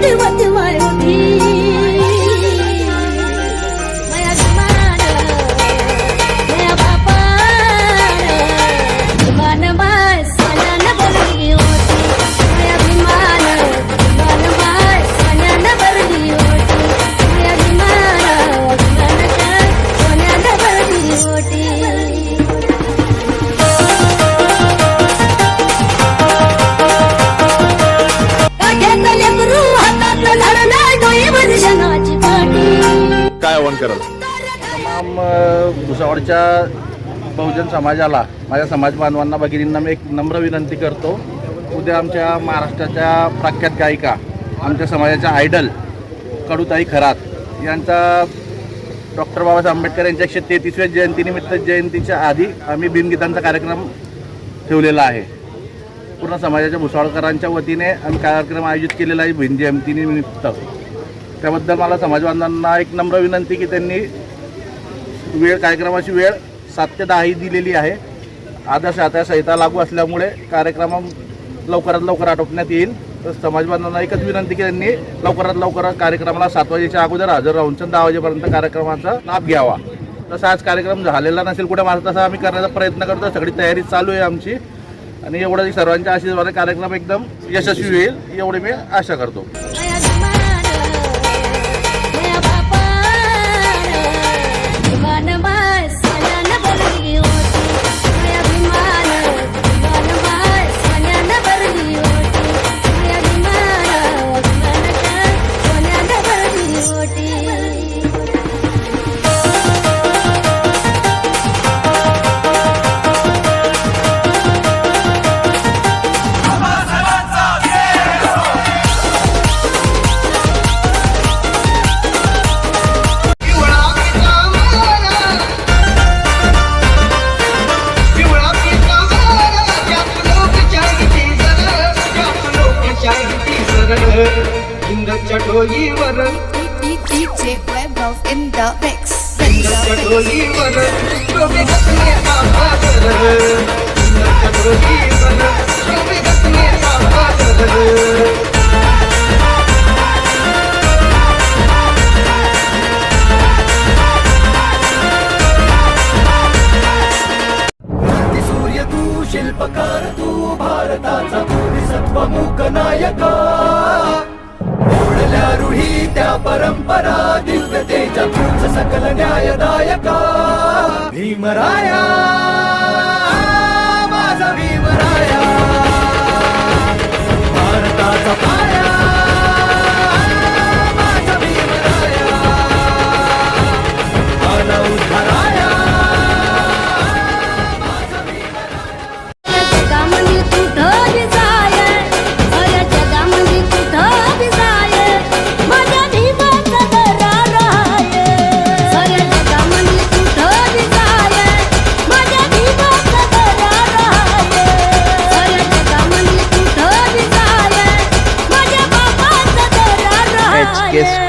对我 कराल तमाम भुसावळच्या बहुजन समाजाला माझ्या समाज बांधवांना भगिनींना मी एक नम्र विनंती करतो. उद्या आमच्या महाराष्ट्राच्या प्रख्यात गायिका आमच्या समाजाच्या आयडल कडूताई खरात यांचा डॉक्टर बाबासाहेब आंबेडकर यांच्या एकशे तेहतीसव्या जयंतीनिमित्त जयंतीच्या आधी आम्ही भीमगीतांचा कार्यक्रम ठेवलेला आहे. पूर्ण समाजाच्या भुसावळकरांच्या वतीने आम्ही कार्यक्रम आयोजित केलेला आहे भीम जयंतीनिमित्त त्याबद्दल मला समाजबांधवांना एक नम्र विनंती की त्यांनी वेळ कार्यक्रमाची वेळ सात ते दहा ही दिलेली आहे. आदर्श आचारसंहिता लागू असल्यामुळे कार्यक्रम लवकरात लवकर आटोपण्यात येईल. तर समाजबांधवांना एकच विनंती की त्यांनी लवकरात लवकर कार्यक्रमाला सात वाजेच्या अगोदर हजर राहून दहा वाजेपर्यंत कार्यक्रमाचा लाभ घ्यावा. तसा आज कार्यक्रम झालेला नसेल कुठे माझा तसा आम्ही करण्याचा प्रयत्न करतो. सगळी तयारी चालू आहे आमची. आणि एवढं सर्वांच्या आशीर्वादाने कार्यक्रम एकदम यशस्वी होईल एवढी मी आशा करतो. kadoi varan DJ Webov in the mix kadoi varan robe gatne aaba kar kadoi varan robe gatne aaba kar शिल्पकार तू भारताचा तू निसत्वमुख नायका रूढी त्या परंपरा दिव्यतेच्या तूच सकल न्यायदायका भीमराया.